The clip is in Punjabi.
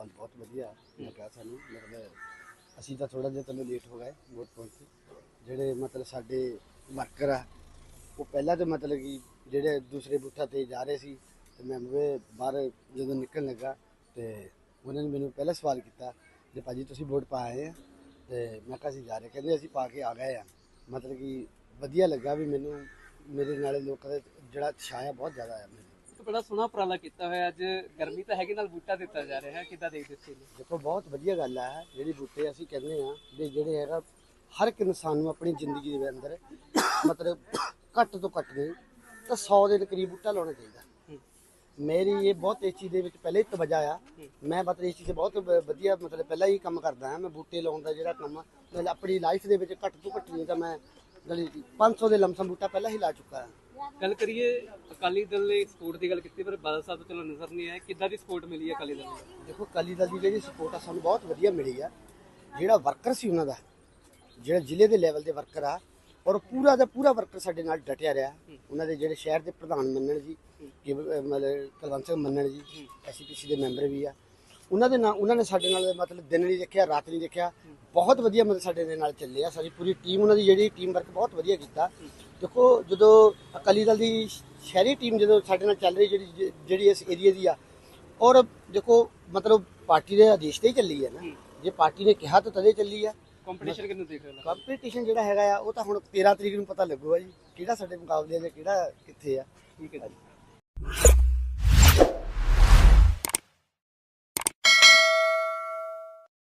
ਮਾਹੌਲ ਬਹੁਤ ਵਧੀਆ ਲੱਗਾ ਸਾਨੂੰ, ਮਤਲਬ ਅਸੀਂ ਤਾਂ ਥੋੜਾ ਜਿਹਾ ਤੈਨੂੰ ਲੇਟ ਹੋ ਗਏ ਵੋਟ ਪਾਉਣ ਤੇ। ਜਿਹੜੇ ਮਤਲਬ ਸਾਡੇ ਵਰਕਰ ਆ, ਉਹ ਪਹਿਲਾਂ ਤਾਂ ਮਤਲਬ ਕਿ ਜਿਹੜੇ ਦੂਸਰੇ ਬੂਥਾਂ ਤੇ ਜਾ ਰਹੇ ਸੀ, ਤੇ ਮੈਂ ਵੀ ਬਾਹਰ ਜਦੋਂ ਨਿਕਲਣ ਲੱਗਾ ਤੇ ਉਹਨਾਂ ਨੇ ਮੈਨੂੰ ਪਹਿਲਾਂ ਸਵਾਲ ਕੀਤਾ ਜੇ ਭਾਜੀ ਤੁਸੀਂ ਵੋਟ ਪਾਏ ਆਏ ਆ? ਤੇ ਮੈਂ ਕਿਹਾ ਅਸੀਂ ਜਾ ਰਹੇ ਕਹਿੰਦੇ ਅਸੀਂ ਪਾ ਕੇ ਆ ਗਏ ਆ। ਮਤਲਬ ਕਿ ਵਧੀਆ ਲੱਗਾ ਵੀ ਮੈਨੂੰ, ਮੇਰੇ ਨਾਲੇ ਲੋਕਾਂ ਦਾ ਜਿਹੜਾ ਉਤਸ਼ਾਹ ਆ ਬਹੁਤ ਜ਼ਿਆਦਾ ਆ ਮੈਨੂੰ ਇੱਕ ਬੜਾ ਸੋਹਣਾ ਉਪਰਾਲਾ ਕੀਤਾ ਹੋਇਆ ਅੱਜ। ਗਰਮੀ ਤਾਂ ਹੈਗੀ ਨਾਲ ਬੂਟਾ ਦਿੱਤਾ ਜਾ ਰਿਹਾ। ਹੈ ਕਿੱਦਾਂ ਦੇਖਦੇ ਸੀ ਇਹਨੂੰ ਦੇਖੋ ਬਹੁਤ ਵਧੀਆ ਗੱਲ ਹੈ ਜਿਹੜੀ ਬੂਟੇ ਅਸੀਂ ਕਹਿੰਦੇ ਆ ਵੀ ਜਿਹੜੇ ਹੈਗਾ ਹਰ ਇੱਕ ਇਨਸਾਨ ਨੂੰ ਆਪਣੀ ਜ਼ਿੰਦਗੀ ਦੇ ਅੰਦਰ ਮਤਲਬ ਘੱਟ ਤੋਂ ਘੱਟ ਨਹੀਂ ਤਾਂ 100 ਦੇ ਕਰੀਬ ਬੂਟਾ ਲਾਉਣਾ ਚਾਹੀਦਾ। ਮੇਰੀ ਇਹ ਬਹੁਤ ਇਸ ਚੀਜ਼ ਦੇ ਵਿੱਚ ਪਹਿਲੇ ਹੀ ਤਵਜਾ ਆ। ਮੈਂ ਮਤਲਬ ਇਸ ਚੀਜ਼ ਤੇ ਬਹੁਤ ਵਧੀਆ ਮਤਲਬ ਪਹਿਲਾਂ ਹੀ ਕੰਮ ਕਰਦਾ ਹਾਂ। ਮੈਂ ਬੂਟੇ ਲਾਉਣ ਦਾ ਜਿਹੜਾ ਕੰਮ ਮੈਂ ਆਪਣੀ ਲਾਈਫ ਦੇ ਵਿੱਚ ਘੱਟ ਤੋਂ ਘੱਟ ਨਹੀਂ ਤਾਂ ਮੈਂ ਗਲੀ 500 ਦੇ ਲਮਸਮ ਬੂਟਾ ਪਹਿਲਾਂ ਹੀ ਲਾ ਚੁੱਕਾ ਹਾਂ। ਗੱਲ ਕਰੀਏ ਅਕਾਲੀ ਦਲ ਨੇ ਸਪੋਰਟ ਦੀ ਗੱਲ ਕੀਤੀ ਪਰ ਬਾਦਲ ਸਾਹਿਬ ਤੋਂ ਚਲੋ ਨਜ਼ਰ ਨਹੀਂ ਆਇਆ। ਕਿੱਦਾਂ ਦੀ ਸਪੋਰਟ ਮਿਲੀ ਹੈ ਅਕਾਲੀ ਦਲ ਨੂੰ? ਦੇਖੋ ਅਕਾਲੀ ਦਲ ਦੀ ਜਿਹੜੀ ਸਪੋਰਟ ਆ ਸਾਨੂੰ ਬਹੁਤ ਵਧੀਆ ਮਿਲੀ ਆ। ਜਿਹੜਾ ਵਰਕਰ ਸੀ ਉਹਨਾਂ ਦਾ ਜਿਹੜਾ ਜ਼ਿਲ੍ਹੇ ਦੇ ਲੈਵਲ ਦੇ ਵਰਕਰ ਆ ਔਰ ਪੂਰਾ ਦਾ ਪੂਰਾ ਵਰਕਰ ਸਾਡੇ ਨਾਲ ਡਟਿਆ ਰਿਹਾ। ਉਹਨਾਂ ਦੇ ਜਿਹੜੇ ਸ਼ਹਿਰ ਦੇ ਪ੍ਰਧਾਨ ਮੰਨਣ ਜੀ ਕਿ ਮਤਲਬ ਕੁਲਵੰਤ ਸਿੰਘ ਮੰਨਣ ਜੀ ਐਸਪੀਸੀ ਦੇ ਮੈਂਬਰ ਵੀ ਆ। ਉਹਨਾਂ ਦੇ ਨਾਲ ਉਹਨਾਂ ਨੇ ਸਾਡੇ ਨਾਲ ਮਤਲਬ ਦਿਨ ਨਹੀਂ ਦੇਖਿਆ ਰਾਤ ਨਹੀਂ ਦੇਖਿਆ। ਬਹੁਤ ਵਧੀਆ ਮਤਲਬ ਸਾਡੇ ਦੇ ਨਾਲ ਚੱਲੇ ਆ। ਸਾਡੀ ਪੂਰੀ ਟੀਮ ਉਹਨਾਂ ਦੀ ਜਿਹੜੀ ਟੀਮ ਵਰਕ ਬਹੁਤ ਵਧੀਆ ਕੀਤਾ। ਦੇਖੋ ਜਦੋਂ ਅਕਾਲੀ ਦਲ ਦੀ ਸ਼ਹਿਰੀ ਟੀਮ ਜਦੋਂ ਸਾਡੇ ਨਾਲ ਚੱਲ ਰਹੀ ਜਿਹੜੀ ਜਿਹੜੀ ਇਸ ਏਰੀਆ ਦੀ ਆ ਔਰ ਦੇਖੋ ਮਤਲਬ ਪਾਰਟੀ ਦੇ ਆਦੇਸ਼ ਤੇ ਹੀ ਚੱਲੀ ਹੈ ਨਾ। ਜੇ ਪਾਰਟੀ ਨੇ ਕਿਹਾ ਤਾਂ ਤਦੇ ਚੱਲੀ ਆ। ਕੰਪੀਟੀਸ਼ਨ ਕਿੰਨੂੰ ਦੇਖ ਰਹੇ ਹੋ? ਕੰਪੀਟੀਸ਼ਨ ਜਿਹੜਾ ਹੈਗਾ ਆ ਉਹ ਤਾਂ ਹੁਣ 13 ਤਰੀਕ ਨੂੰ ਪਤਾ ਲੱਗੂਗਾ ਜੀ ਕਿਹੜਾ ਸਾਡੇ ਮੁਕਾਬਲੇ ਆ ਜਾਂ ਕਿਹੜਾ ਕਿੱਥੇ ਆ। ਠੀਕ ਹੈ ਜੀ।